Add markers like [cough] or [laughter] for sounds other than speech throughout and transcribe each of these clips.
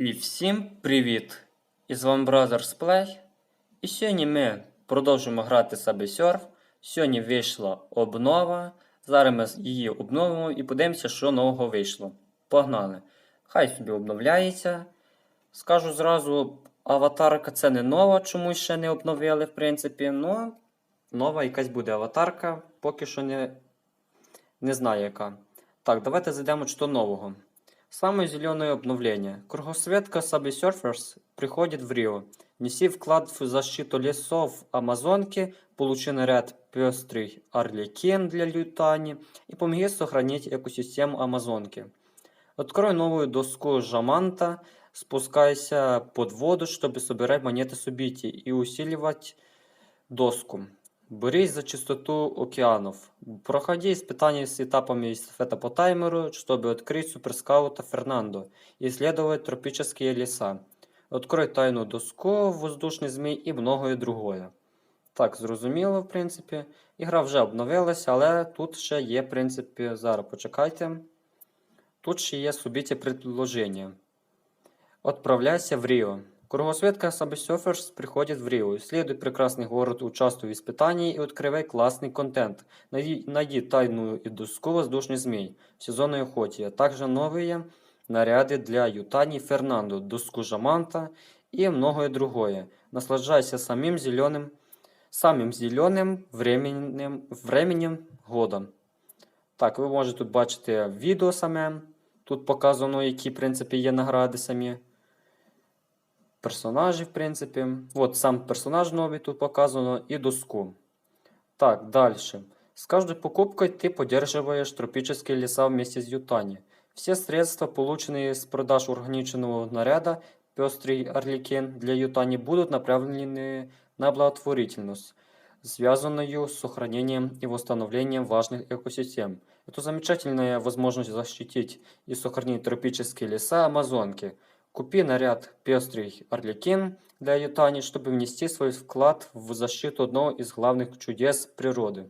І всім привіт! І з вами Brothers Play. І сьогодні ми продовжуємо грати Subway Surf. Сьогодні вийшла обнова. Зараз ми її обновимо і подивимося, що нового вийшло. Погнали! Хай собі обновляється. Скажу зразу, аватарка це не нова, чомусь ще не обновили, в принципі. Ну, нова якась буде аватарка, поки що не, не знаю яка. Так, давайте зайдемо що нового. Самое зеленое обновление. Кругосветка Subway Surfers приходит в Рио. Неси вклад в защиту лесов Амазонки, получи наряд пестрый Арлекин для лютани и помоги сохранить экосистему Амазонки. Открой новую доску Жаманта, спускайся под воду, чтобы собирать монеты событий и усиливать доску. Борись за чистоту океанов. Проходи испытания с этапами эстафета по таймеру, чтобы открыть суперскаута Фернандо и исследовать тропические леса. Открой тайну доску, воздушний змій і многое другое. Так, зрозуміло, в принципі. Ігра вже обновилася, але тут ще є, в принципі, зараз почекайте. Тут ще є собіті предложення. Отправляйся в Рио. Кругосветка Subsurfers приходит в Рио. Исследуй прекрасный город, участвуй в испытании и открывай классный контент. Найди, найди тайную и доску воздушный змей в сезонной охоте, а также новые наряды для Ютани Фернандо, доску Жаманта и многое другое. Наслаждайся самим зеленым, самим зеленым временем, временем года. Так, ви можете тут бачити відео саме. Тут показано, які, в принципі, є награди самі. Персонажі, в принципі. От сам персонаж новий тут показано і доску. Так, далі. С каждой покупкой ты поддерживаешь тропические леса вместе с Ютани. Все средства, полученные с продаж органичного наряда «Пестрый Орликин» для Ютани будут направлены на благотворительность, связанную с сохранением и восстановлением важных экосистем. Это замечательная возможность защитить и сохранить тропические леса Амазонки. Купи наряд «Пестрый Орликин» для Ютани, чтобы внести свой вклад в защиту одного из главных чудес природы.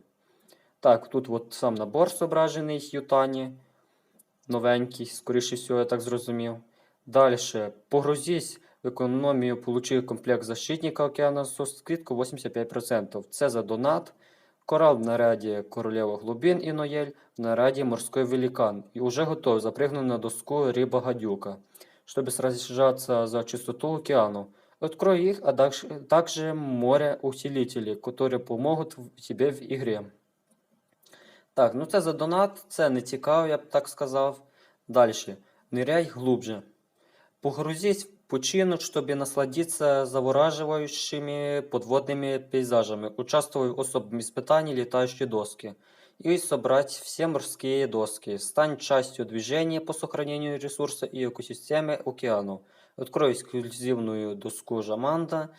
Так, тут от сам набор зображений Ютані. Новенький, скоріше всього, я так зрозумів. Далі. Погрузись в економію, получи комплект защитника океану з скидку 85%. Це за донат. Корал в наряді королева глубин і Ноєль в наряді морський великан. І вже готовий, запрыгнув на доску риба гадюка, щоб сражаться за чистоту океану. Открой их, а также, также море усилителей, которые помогут в- тебе в игре. Так, ну це за донат, це не цікаво, я б так сказав. Далі. Ныряй глубже. Погрузись в пучину, чтобы насладиться завораживающими подводными пейзажами. Участвуй в особом испытании летающей доски. И собрать все морские доски. Стань частью движения по сохранению ресурса и экосистемы океану. Открой эксклюзивную доску Жаманда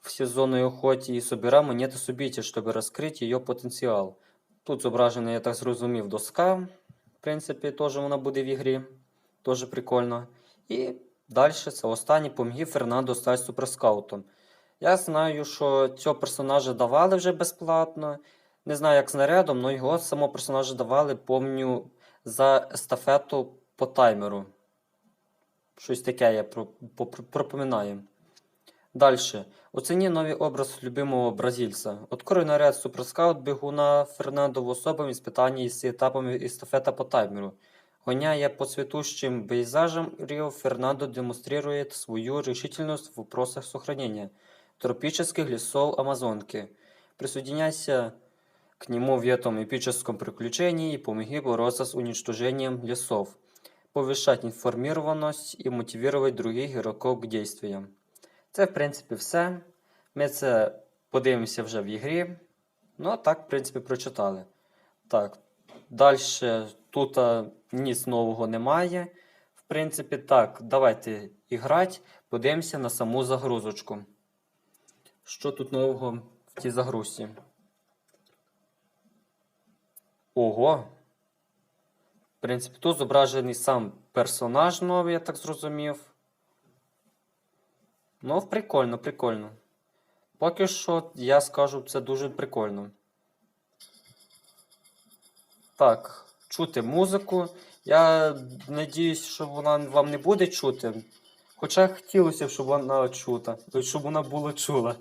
в сезонной охоте и собирай монеты события, чтобы раскрыть ее потенциал. Тут зображена, я так зрозумів, доска. В принципі, теж вона буде в ігрі. Теж прикольно. І далі це останній помоги Фернандо стати суперскаутом. Я знаю, що цього персонажа давали вже безплатно. Не знаю, як з нарядом, але його самого персонажа давали, помню, за естафету по таймеру. Щось таке я про- по- про- пропоминаю. Дальше. Оцени новый образ любимого бразильца. Открой наряд суперскаут бегуна Фернандо в особом испытании с этапами эстафета по таймеру. Гоняя по цветущим пейзажам, Рио Фернандо демонстрирует свою решительность в вопросах сохранения тропических лесов Амазонки. Присоединяйся к нему в этом эпическом приключении и помоги бороться с уничтожением лесов, повышать информированность и мотивировать других игроков к действиям. Це, в принципі, все. Ми це подивимося вже в ігрі. Ну, а так, в принципі, прочитали. Так. Далі тут а, ніц нового немає. В принципі, так, давайте іграти. Подивимося на саму загрузочку. Що тут нового в тій загрузці? Ого. В принципі, тут зображений сам персонаж новий, я так зрозумів. Ну, прикольно, прикольно. Поки що, я скажу, це дуже прикольно. Так, чути музику. Я надіюсь, що вона вам не буде чути. Хоча хотілося б, щоб вона чута, щоб вона була чула.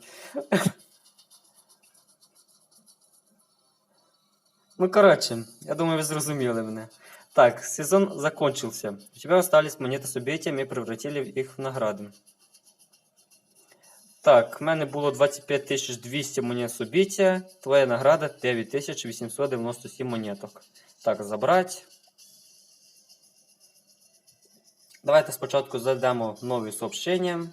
Ну, короче, я думаю, вы зрозумели меня. Так, сезон закончился. У тебя остались монеты события, мы превратили их в награди. Так, в мене було 25 200 монет события, твоя награда 9897 монеток. Так, забрати. Давайте спочатку зайдемо в нові сообщения.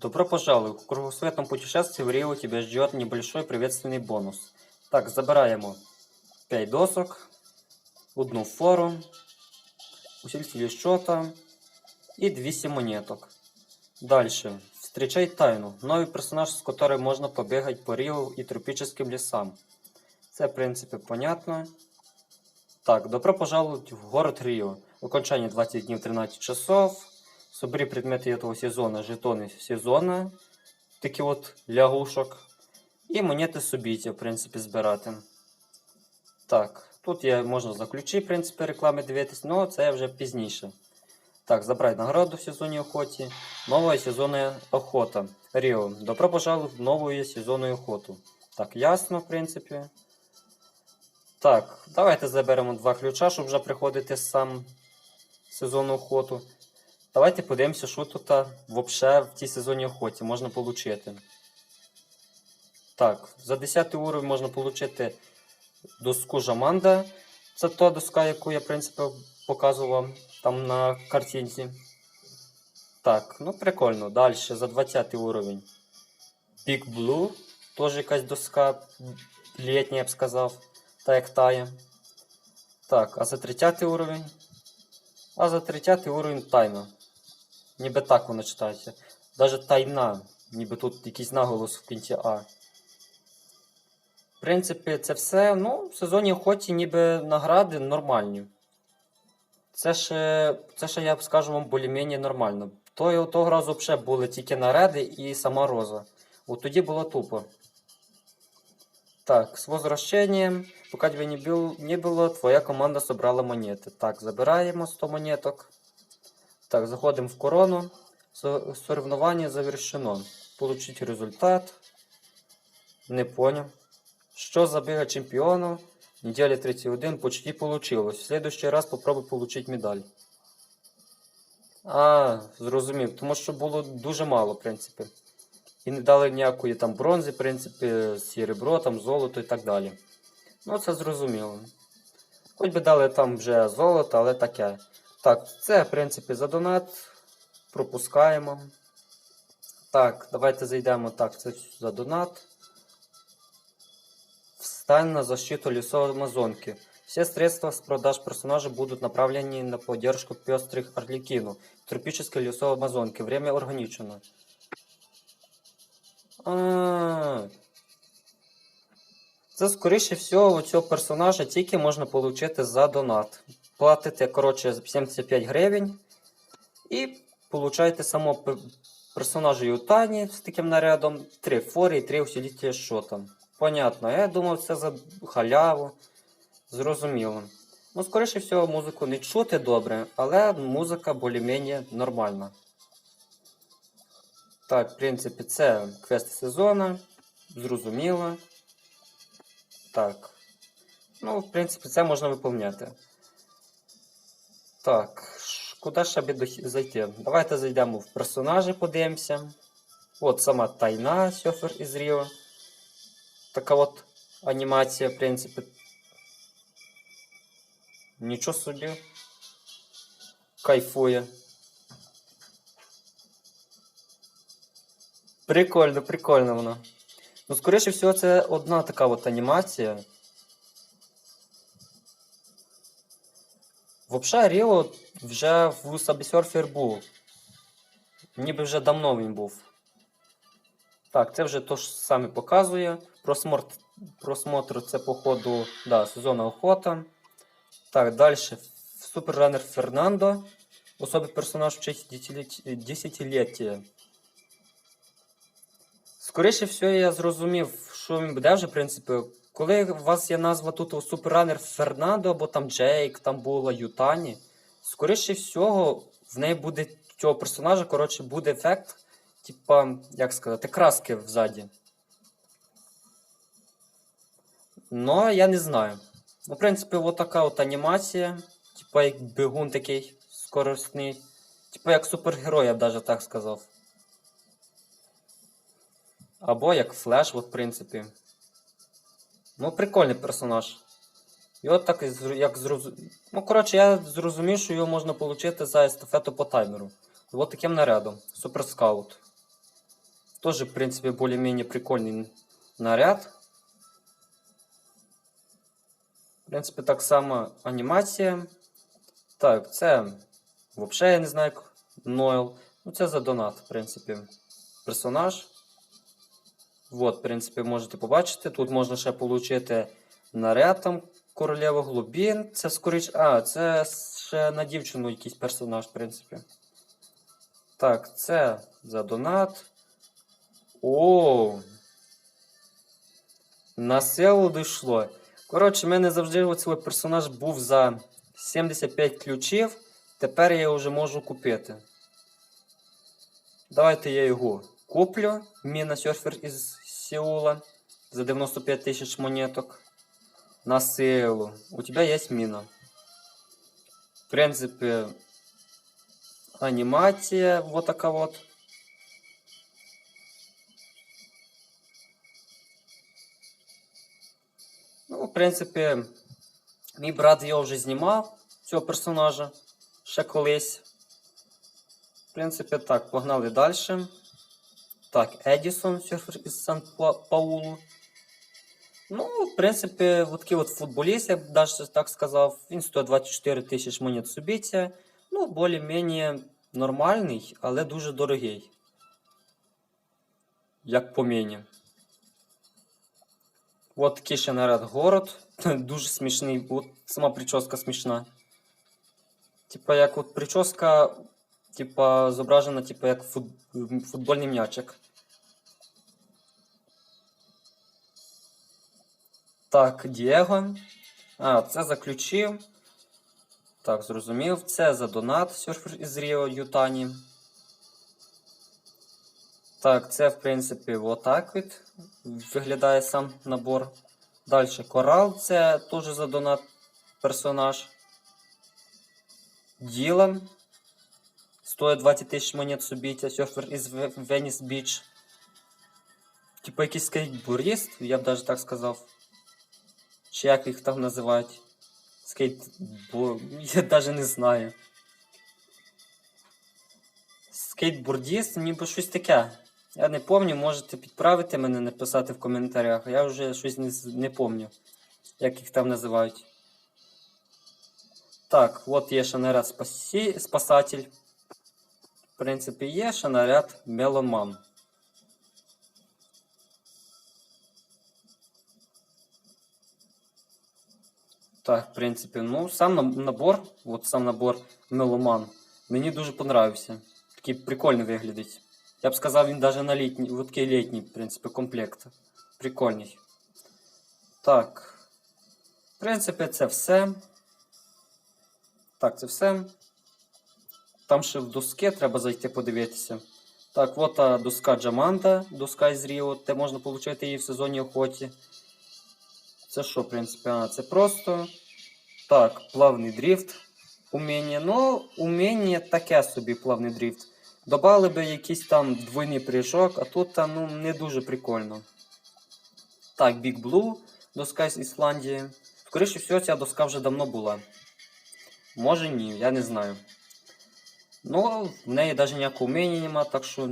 Добро пожаловать. В кругосветном путешествии в Рио тебя ждет небольшой приветственный бонус. Так, забираємо 5 досок, одну фору, усилитель счета и 200 монеток. Дальше. Встречай тайну. Новый персонаж, с которым можно побегать по Рио и тропическим лесам. Це, в принципі, понятно. Так, добро пожаловать в город Рио. Окончание 20 дней 13 часов. Собери предметы этого сезона, жетоны сезона. Такі от лягушок. І монети собіття, в принципі, збирати. Так, тут є, можна за ключі, в принципі, реклами дивитись, але це вже пізніше. Так, забрать награду в сезоне охоты. Новая сезонная охота. Рио. Добро пожаловать в новую сезонную охоту. Так, ясно, в принципі. Так, давайте заберемо два ключа, щоб вже приходити сам сезонну охоту. Давайте подивимося, що тут вообще в цій сезонній охоті можна отримати. Так, за 10 уровень можна отримати доску Жаманда. Це та доска, яку я, в принципі, показував там на картинці. Так, ну прикольно. Далі за 20 уровень. Big Blue. Теж якась доска літня, я б сказав. Та як тає. Так, а за 30 уровень. А за 30 уровень тайна. Ніби так воно читається. Даже тайна. Ніби тут якийсь наголос в кінці А. В принципі, це все. Ну, в сезоні охоті ніби награди нормальні. Це ще, це ще я б скажу вам більш-менш нормально. Того, того разу взагалі були тільки наряди і сама роза. От тоді було тупо. Так, з возвращением. Пока тебе не, бил, не было, твоя команда собрала монети. Так, забираємо 100 монеток. Так, заходимо в корону. Со- Соревнование завершено. Получить результат. Не понял. Что за бега чемпиона? Неделя 31 почти получилось. В следующий раз попробуй получить медаль. А, зрозумів. Тому що було дуже мало, в принципі. І не дали ніякої там бронзи, в принципі, серебро, там, золото і так далі. Ну, це зрозуміло. Хоч би дали там вже золото, але таке. Так, це, в принципі, за донат. Пропускаємо. Так, давайте зайдемо. Так, це за донат. Встань на защиту лесов Амазонки. Все средства с продаж персонажа будут направлены на поддержку пестрых Орликину. Тропическое лесо Амазонки. Время ограничено. А. Це, скоріше всього, у цього персонажа тільки можна отримати за донат. Платите, коротше, 75 гривень. І получаєте самого пе- персонажа Ютані з таким нарядом, 3 фори і 3 усилителя шотом. Понятно, я думав, це за халяву. Зрозуміло. Ну, скоріше всього, музику не чути добре, але музика більш-менш нормальна. Так, в принципі, це квест сезону. Зрозуміло. Так. Ну, в принципі, це можна виповняти. Так, куди ще би зайти? Давайте зайдемо в персонажі, подивимося. От сама тайна Сьофер із Ріо. Така от анімація, в принципі. Нічого собі. Кайфує. Прикольно, прикольно воно. Ну, скоріше всього, це одна така от анімація. Взагалі, Ріо вже в Surfer був. Ніби вже давно він був. Так, це вже то ж саме показує. Просмотр, просмотр це, походу, да, сезонна охота. Так, далі. Суперранер Фернандо. Особый персонаж в честь десятиліття. Скоріше всього, я зрозумів, що він буде вже, в принципі. Коли у вас є назва тут Суперранер Фернандо, або там Джейк, там була Ютані, скоріше всього, в неї буде цього персонажа, коротше, буде ефект, типа, як сказати, краски взаді. Но я не знаю. Ну, в принципі, от така от анімація. Типа як бігун такий скоростний. Типа як супергерой, я б даже так сказав. Або як флеш, от, в принципі. Ну, прикольний персонаж. І от так, як зрозумів. Ну, коротше, я зрозумів, що його можна отримати за естафету по таймеру. От таким нарядом. Супер скаут. Тоже, в принципі, більш-менш прикольний наряд. В принципі, так само анімація. Так, це взагалі я не знаю, Нойл. Ну, це за донат, в принципі. Персонаж. От, в принципі, можете побачити. Тут можна ще отримати наряд там королева глубин. Це скоріш. А, це ще на дівчину якийсь персонаж, в принципі. Так, це за донат. О! На село дійшло. Коротше, в мене завжди оцей персонаж був за 75 ключів. Тепер я його вже можу купити. Давайте я його куплю. Міна серфер із Сеула за 95 тисяч монеток. На силу. У тебя есть мина. В принципе, анимация вот такая вот. Принципі, мій брат його вже знімав, цього персонажа, ще колись. В принципі, так, погнали далі. Так, Едісон, серфер із Сан-Паулу. Ну, в принципі, от такий от футболіст, я б навіть так сказав. Він стоїть 24 тисяч монет субіця. Ну, більш-менш нормальний, але дуже дорогий. Як по мені. От такий ще наряд город. [laughs] Дуже смішний. От сама прическа смішна. Типа, як от прическа, типа, зображена, типа, як фут... футбольний м'ячик. Так, Дієго. А, це за ключі. Так, зрозумів. Це за донат серфер із Ріо Ютані. Так, це, в принципі, отак від виглядає сам набор. Далі корал, це теж за донат персонаж. Діла. Стоїть 20 тисяч монет субіття. Серфер із Веніс Біч. Типа якийсь скейтборіст, я б навіть так сказав. Чи як їх там називають? Скейтбор... [laughs] Я навіть не знаю. Скейтбордіст, ніби щось таке. Я не пам'ятаю, можете підправити мене, написати в коментарях. Я вже щось не, не пам'ятаю, як їх там називають. Так, от є ще наряд спасі... спасатель. В принципі, є ще наряд меломан. Так, в принципі, ну, сам набор, от сам набор меломан, мені дуже понравився. Такий прикольний виглядить. Я б сказав, він навіть на літній, от літній, в принципі, комплект. Прикольний. Так. В принципі, це все. Так, це все. Там ще в доски треба зайти подивитися. Так, от та доска Джаманда, доска із Ріо, де можна отримати її в сезоні охоті. Це що, в принципі, а, це просто. Так, плавний дріфт. Уміння. Ну, уміння таке собі плавний дріфт. Добавили би якийсь там двойний прыжок, а тут ну, не дуже прикольно. Так, Big Blue, доска з Ісландії. Скоріше всього, ця доска вже давно була. Може ні, я не знаю. Ну, в неї навіть ніякого уміння нема, так що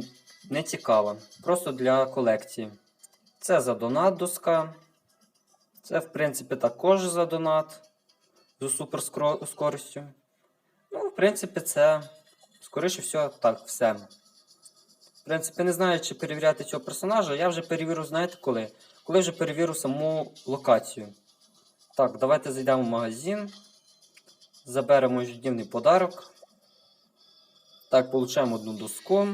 не цікаво. Просто для колекції. Це за донат доска. Це, в принципі, також за донат з суперскоростю. Ну, в принципі, це, скоріше всього, так, все. В принципі, не знаю, чи перевіряти цього персонажа. Я вже перевірю, знаєте коли? Коли вже перевірю саму локацію. Так, давайте зайдемо в магазин. Заберемо ежедневний подарок. Так, получаємо одну доску.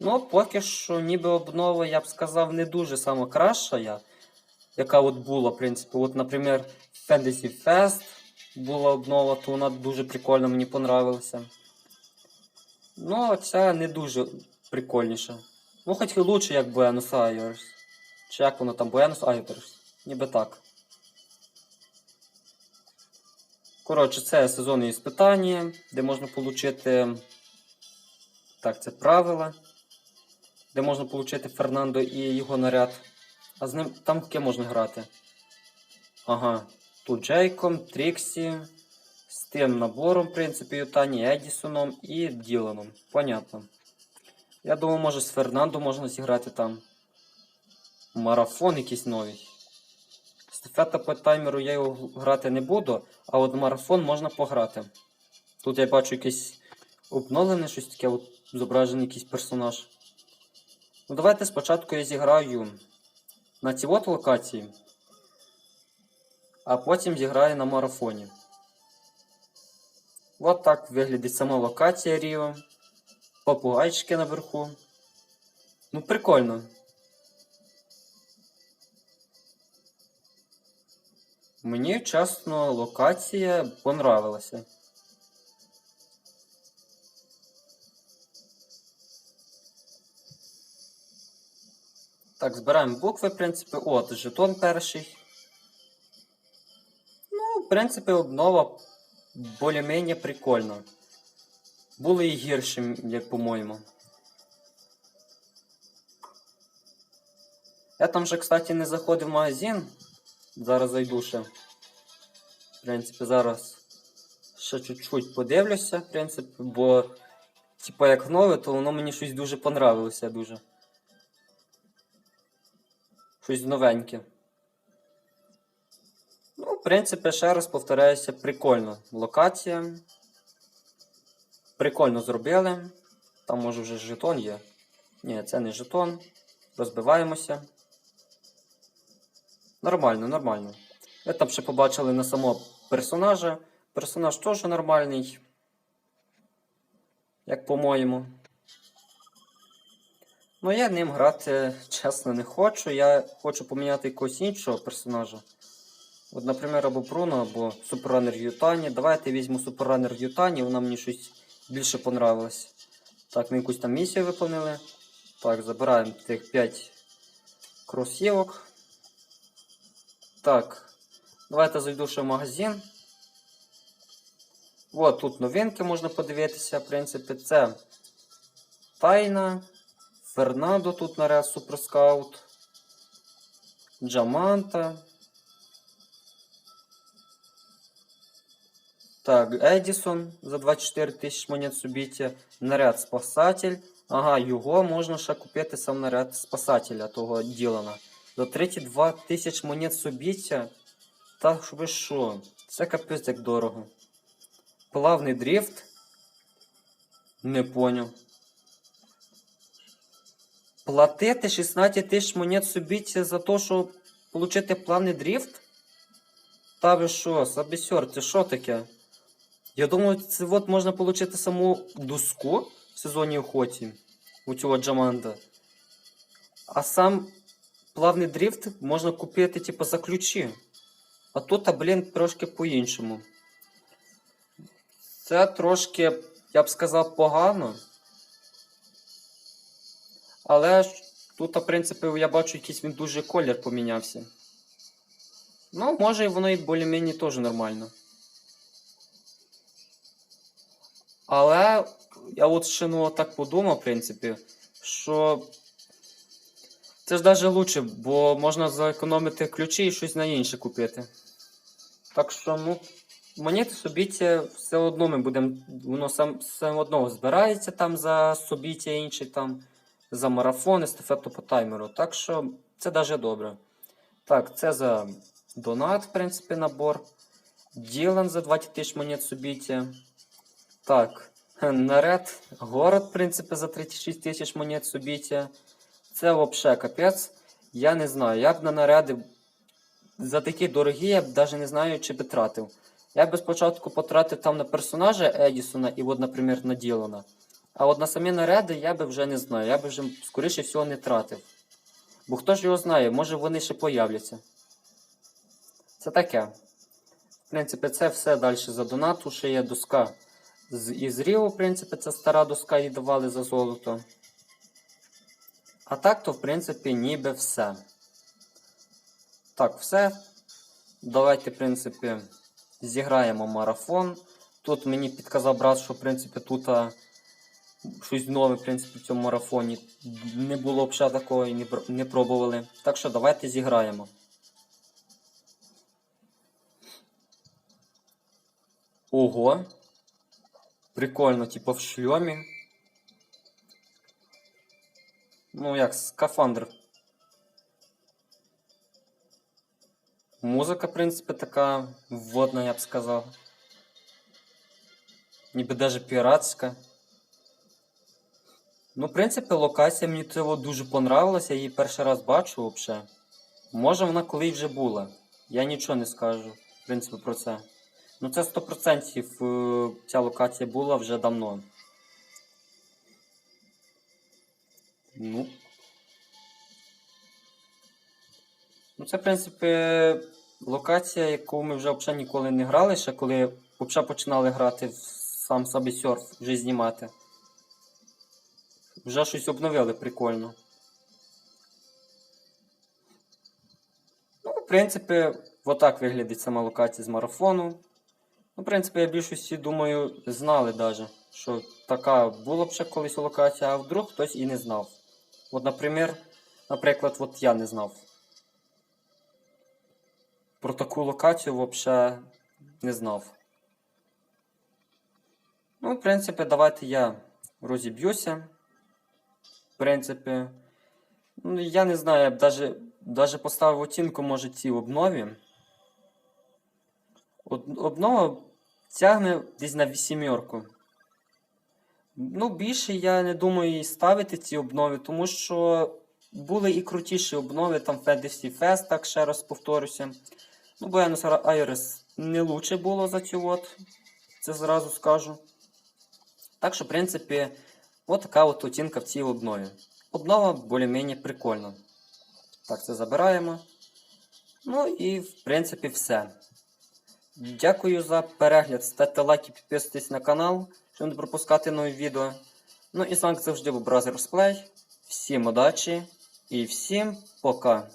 Ну, поки що, ніби обнова, я б сказав, не дуже сама краща, яка от була, в принципі. От, наприклад, Fantasy Fest була обнова, то вона дуже прикольно, мені понравилася. Ну, ця не дуже прикольніша. Ну, хоч і лучше, як Buenos Aires. Чи як воно там, Buenos Aires. Ніби так. Коротше, це сезонні іспитання, де можна отримати. Так, це правила. Де можна отримати Фернандо і його наряд. А з ним там ким можна грати? Ага. Тут Джейком, Тріксі, тим набором, в принципі, Ютані, Едісоном і Діланом. Понятно. Я думаю, може з Фернандо можна зіграти там. Марафон якийсь новий. Стефета по таймеру я його грати не буду, а от марафон можна пограти. Тут я бачу якийсь обновлене щось таке, от зображений якийсь персонаж. Ну давайте спочатку я зіграю на цій от локації, а потім зіграю на марафоні. От так виглядить сама локація Ріо. Попугайчики наверху. Ну, прикольно. Мені, чесно, локація понравилася. Так, збираємо букви, в принципі. От, жетон перший. Ну, в принципі, обнова більш-менш прикольна. Були і гірші, як по-моєму. Я там же, кстати, не заходив в магазин. Зараз зайду ще. В принципі, зараз ще чуть-чуть подивлюся, в принципі, бо, типа, як нове, то воно мені щось дуже понравилося дуже. Щось новеньке. В принципі, ще раз повторяюся, прикольно. Локація. Прикольно зробили. Там може вже жетон є. Ні, це не жетон. Розбиваємося. Нормально, нормально. Ви там ще побачили на самого персонажа. Персонаж теж нормальний. Як по-моєму. Ну, я ним грати, чесно, не хочу. Я хочу поміняти якогось іншого персонажа. От, наприклад, або Бруно, або Суперранер Ютані. Давайте візьму Суперранер Ютані, вона мені щось більше понравилась. Так, ми якусь там місію виповнили. Так, забираємо тих 5 кросівок. Так, давайте зайду ще в магазин. От тут новинки можна подивитися, в принципі, це Тайна, Фернандо тут наряд Суперскаут, Джаманта. Так, Едісон за 24 тисячі монет субіття. Наряд Спасатель. Ага, його можна ще купити сам наряд Спасателя того Ділана. За 32 тисяч монет субіття. Та ж ви що? Це капець як дорого. Плавний дріфт. Не поняв. Платити 16 тисяч монет субіття за те, щоб отримати плавний дріфт? Та ви що, Сабісер, це що таке? Я думаю, це от можна отримати саму доску в сезоні охоті у цього Джаманда. А сам плавний дріфт можна купити, типу, за ключі. А тут, а, блін, трошки по-іншому. Це трошки, я б сказав, погано. Але тут, в принципі, я бачу, якийсь він дуже колір помінявся. Ну, може, воно і більш-менш теж нормально. Але я от ще ну, так подумав, в принципі, що це ж навіть краще, бо можна зекономити ключі і щось на інше купити. Так що, ну, мені собіття все одно ми будемо, воно сам все одно збирається там за собіття інший там, за марафон, естафету по таймеру. Так що це навіть добре. Так, це за донат, в принципі, набор. Ділан за 20 тисяч монет собіття. Так, наряд. Город, в принципі, за 36 тисяч монет собіття. Це взагалі капець. Я не знаю. Я б на наряди за такі дорогі, я б навіть не знаю, чи би тратив. Я би спочатку потратив там на персонажа Едісона і, от, наприклад, на Ділана. А от на самі наряди я би вже не знаю. Я би вже, скоріше всього, не тратив. Бо хто ж його знає, може вони ще появляться. Це таке. В принципі, це все далі за донату. Ще є доска з із в принципі, це стара доска їй давали за золото. А так, то, в принципі, ніби все. Так, все. Давайте, в принципі, зіграємо марафон. Тут мені підказав брат, що, в принципі, тут а, щось нове, в принципі, в цьому марафоні. Не було б ще такого і не, не пробували. Так що давайте зіграємо. Ого. Прикольно, типу в шльомі. Ну, як скафандр. Музика, в принципі, така вводна, я б сказав. Ніби даже піратська. Ну, в принципі, локація мені цього дуже понравилася, я її перший раз бачу взагалі. Може вона коли вже була. Я нічого не скажу, в принципі, про це. Ну, це 100% е, ця локація була вже давно. Ну. Ну, це, в принципі, локація, яку ми вже взагалі ніколи не грали, ще коли взагалі починали грати в сам собі серф, вже знімати. Вже щось обновили прикольно. Ну, в принципі, отак виглядить сама локація з марафону. Ну, в принципі, я більшості, думаю, знали даже, що така була б ще колись локація, а вдруг хтось і не знав. От, наприклад, наприклад, от я не знав. Про таку локацію взагалі не знав. Ну, в принципі, давайте я розіб'юся. В принципі, ну, я не знаю, я б даже поставив оцінку, може, цій обнові. Од- Обнова тягне десь на вісімерку. Ну, більше я не думаю і ставити ці обнови, тому що були і крутіші обнови, там Fantasy Fest, так ще раз повторюся. Ну, Buenos Aires не лучше було за цю от, це зразу скажу. Так що, в принципі, от така от оцінка в цій обнові. Обнова більш-менш прикольна. Так, це забираємо. Ну і в принципі все. Дякую за перегляд. Ставте лайки, підписуйтесь на канал, щоб не пропускати нові відео. Ну і з вами завжди був Бразер Сплей. Всім удачі і всім пока.